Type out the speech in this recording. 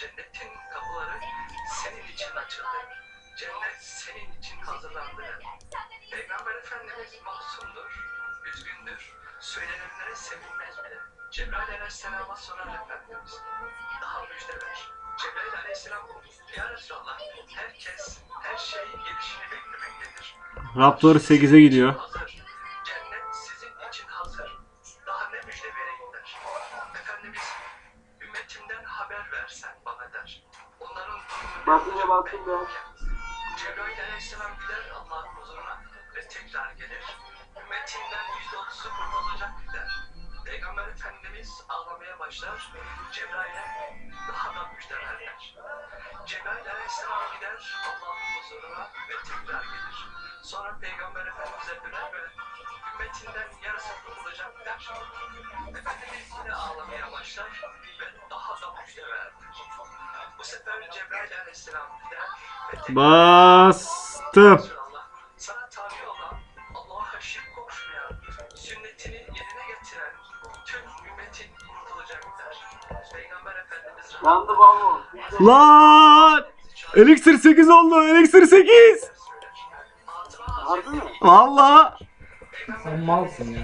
Cennetin kapıları senin için açıldı. Cennet senin için hazırlandı. Peygamber Efendimiz masumdur, üzgündür, söylenenlere sevinmez bile. Cebrail Aleyhisselam'a sorar Efendimiz. Daha müjde ver. Cebrail Aleyhisselam Ya Resulallah herkes her şeyin gelişini beklemektedir. Raptor 8'e gidiyor. Cennet sizin için hazır. Daha ne müjde vereyim der. Efendimiz ümmetimden haber versen bana der. Onların Basınca bastım ya. Cebrail aleyhisselam gider Allah'ın huzuruna ve tekrar gelir. Ümmetinden yüzde otuzu kurtulacak der. Peygamber Efendimiz ağlamaya başlar. Cebrail'e daha da müjdeler der. Cebrail aleyhisselam gider Allah'ın huzuruna ve tekrar gelir. Sonra Peygamber Efendimiz'e döner ve ümmetinden yarısı Bu sefer Cebrail aleyhisselam gider ve Bastım. Sana tabi olan, Allah'a şirk koşmayan, sünnetini yerine getiren tüm ümmetin kurtulacak der. Peygamber Efendimiz. Lan! Elixir 8 oldu. Elixir 8. Hatıra Harbi mi? Valla. Sen malsın ya.